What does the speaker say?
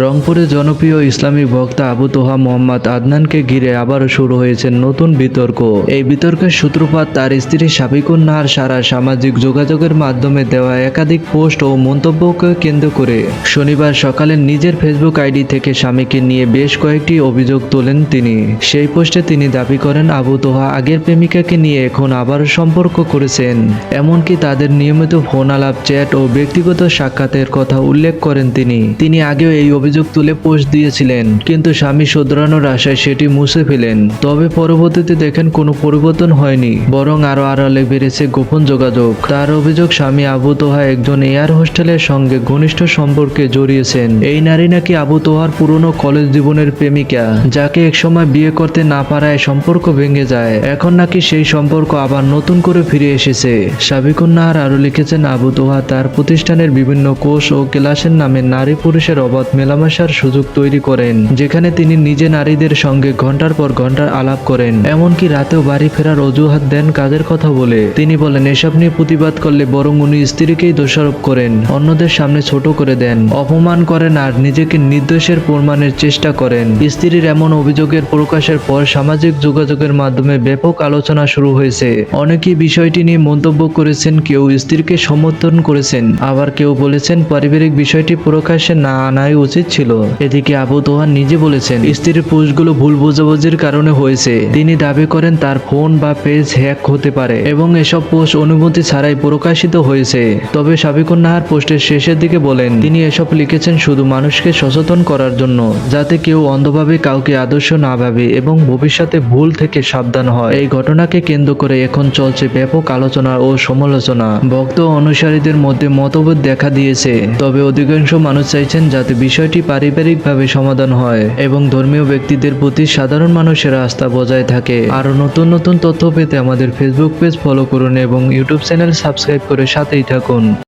রংপুরে জনপ্রিয় ইসলামী বক্তা আবু তোহা মোহাম্মদ আদনানকে ঘিরে আবারও শুরু হয়েছে নতুন বিতর্ক। এই বিতর্কের সূত্রপাত তার স্ত্রী সাবিকুন নাহার সারা সামাজিক যোগাযোগের মাধ্যমে দেওয়া একাধিক পোস্ট ও মন্তব্যকে কেন্দ্র করে। শনিবার সকালে নিজের ফেসবুক আইডি থেকে স্বামীকে নিয়ে বেশ কয়েকটি অভিযোগ তোলেন তিনি। সেই পোস্টে তিনি দাবি করেন, আবু তোহা আগের প্রেমিকাকে নিয়ে এখন আবারও সম্পর্ক করেছেন। এমনকি তাদের নিয়মিত ফোন আলাপ, চ্যাট ও ব্যক্তিগত সাক্ষাতের কথা উল্লেখ করেন তিনি। তিনি আগেও এই অভিযোগ তুলে পোস্ট দিয়েছিলেন, কিন্তু স্বামী শুধরানোর আশায় সেটি মুছে ফেলেন। তবে পরবর্তীতে দেখেন কোনো পরিবর্তন হয়নি, বরং আরও আড়ালে বেড়েছে গোপন যোগাযোগ। তার অভিযোগ, স্বামী আবু তোহা একজন এয়ার হোস্টেলের সঙ্গে ঘনিষ্ঠ সম্পর্কে জড়িয়েছেন। এই নারী নাকি আবু তোহার পুরনো কলেজ জীবনের প্রেমিকা, যাকে একসময় বিয়ে করতে না পারায় সম্পর্ক ভেঙে যায়। এখন নাকি সেই সম্পর্ক আবার নতুন করে ফিরে এসেছে। সাবিকুন নাহার আরও লিখেছেন, আবু তোহা তার প্রতিষ্ঠানের বিভিন্ন কোষ ও ক্লাসের নামে নারী পুরুষের অবাধ মেলামেশার সুযোগ তৈরি করেন, যেখানে তিনি নিজে নারীদের সঙ্গে ঘণ্টার পর ঘণ্টার আলাপ করেন। এমনকি রাতেও বাড়ি ফেরার অজুহাত দেন কাজের কথা বলে। তিনি বলেন, এসব নিয়ে প্রতিবাদ করলে বরং উনি স্ত্রীকেই দোষারোপ করেন, অন্যদের সামনে ছোট করে দেন। অপমান করেন আর নিজেকে নির্দোষের প্রমাণের চেষ্টা করেন। স্ত্রীর এমন অভিযোগের প্রকাশের পর সামাজিক যোগাযোগের মাধ্যমে ব্যাপক আলোচনা শুরু হয়েছে। অনেকেই বিষয়টি নিয়ে মন্তব্য করেছেন, কেউ স্ত্রীকে সমর্থন করেছেন, আবার কেউ বলেছেন, পারিবারিক বিষয়টি প্রকাশ্যে না আনাই উচিত। ছিল। এদিকে আবু তোহান নিজে বলেছেন, স্ত্রীর পোস্টগুলো ভুল বোঝাবুঝির কারণে হয়েছে। তিনি দাবি করেন, তার ফোন বা পেজ হ্যাক হতে পারে এবং এসব পোস্ট অনুমতি ছাড়াই প্রকাশিত হয়েছে। তবে সাবিকুন নাহার পোস্টের শেষের দিকে বলেন, তিনি এসব লিখেছেন শুধু মানুষকে সচেতন করার জন্য, যাতে কেউ অন্ধভাবে কাউকে আদর্শ না ভাবে এবং ভবিষ্যতে ভুল থেকে সাবধান হয়। এই ঘটনাকে কেন্দ্র করে এখন চলছে ব্যাপক আলোচনা ও সমালোচনা। ভক্ত অনুসারীদের মধ্যে মতভেদ দেখা দিয়েছে, তবে অধিকাংশ মানুষ চাইছেন যাতে বিষয়টি পারিবারিকভাবে সমাধান হয় এবং ধর্মীয় ব্যক্তিদের প্রতি সাধারণ মানুষের আস্থা বজায় থাকে। আরও নতুন নতুন তথ্য পেতে আমাদের ফেসবুক পেজ ফলো করুন এবং ইউটিউব চ্যানেল সাবস্ক্রাইব করে সাথেই থাকুন।